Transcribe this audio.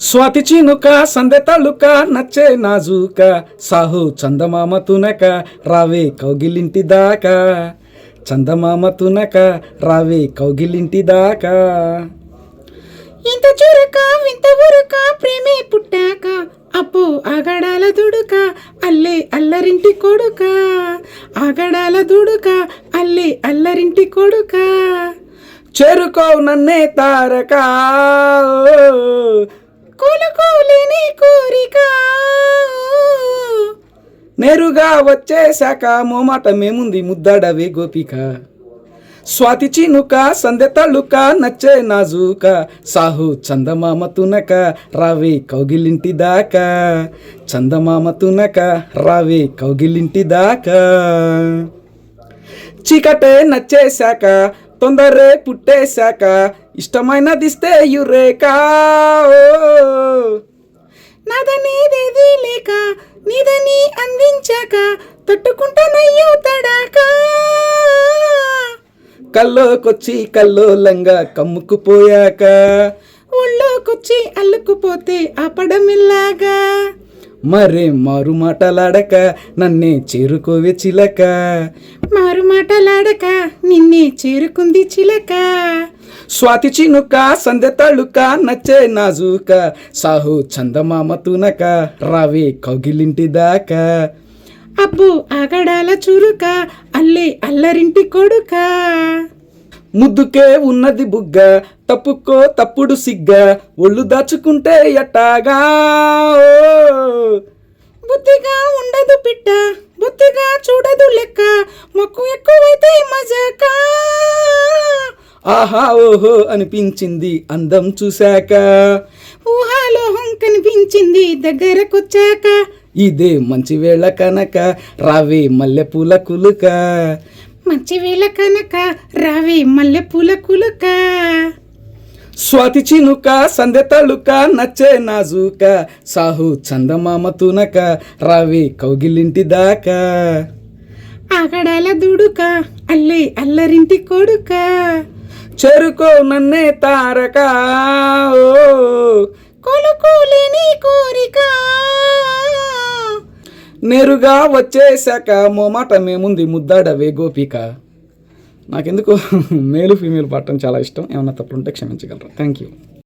స్వాతి చినుక సందె తళుక నచ్చే నాజూక సాహు చందమామ తునక రావే కౌగిలింటి దాకా. చందమామ తునక రావే కౌగిలింటి దాకా. ఇంత చురక వింత ఉరక ప్రేమే పుట్టాక అప్పు ఆగడాల దుడుక అల్లే అల్లరింటి కొడుక. ఆగడాల దుడుక అల్లే అల్లరింటి కొడుక. చేరుకో నన్నే తారక. కూలకోలేని కోరిక. నేరుగా వచ్చేశాక మోమాట మేముంది ముద్దాడవే గోపిక. స్వాతి చినుక సందె తళుక నచ్చే నాజూక. సాహు చందమామ తునక రావే కౌగిలింటి దాకా. చందమామ తునక రావే కౌగిలింటి దాకా. చీకటే నచ్చేశాక తొందరే పుట్టేశాక ఇష్టమైనదిస్తే యురేకా. నాదనేదేది లేక నీదని అందించాక తట్టుకుంటానయ్యో తడాక. కల్లోకొచ్చి కల్లోలంగా కమ్ముకుపోయాక. ఒళ్ళోకొచ్చి అల్లుకుపోతే ఆపడమిల్లాగా మరే మారు మాటలాడక నన్నే చేరుకోవే చిలక. మారు మాటలాడక నిన్నే చేరుకుంది చిలక. స్వాతి చినుక సందె తళుక నచ్చే నాజూక సాహు చందమామ తునక రావే కౌగిలింటి దాకా. అబ్బో ఆగడాల చురుక అల్లే అల్లరింటి కొడుక. ముద్దుకే ఉన్నది బుగ్గ తప్పుకో తప్పుడు సిగ్గ ఒళ్ళు దాచుకుంటే ఎట్టాగా ఓ. బుద్ధిగా ఉండదు పిట్ట బుద్ధిగా చూడదు లెక్క. మొక్కు ఎక్కువైతే మజాక. ఆహా ఓహో అనిపించింది అందం చూశాక. ఊహాలోహం కనిపించింది దగ్గరకొచ్చాక. ఇదే మంచి వేళ కనుక రావే మల్లెపూల కులుక. మంచి వేళ కనుక రావే మల్లె పూల కులుక. స్వాతి చినుక సందె తళుక నచ్చే నాజూక సాహు చందమామ తునక రావే కౌగిలింటి దాకా. ఆగడాల దుడుక అల్లే అల్లరింటి కొడుక. చేరుకో నన్నే తారక ఓ. కొలుకోలేని కోరిక. నేరుగా వచ్చేశాక మోమాట మేముంది ముద్దాడవే గోపిక. నాకెందుకు మేలు ఫీమేల్ పాడటం చాలా ఇష్టం. ఏమన్నా తప్పులుంటే క్షమించగలరు? Thank you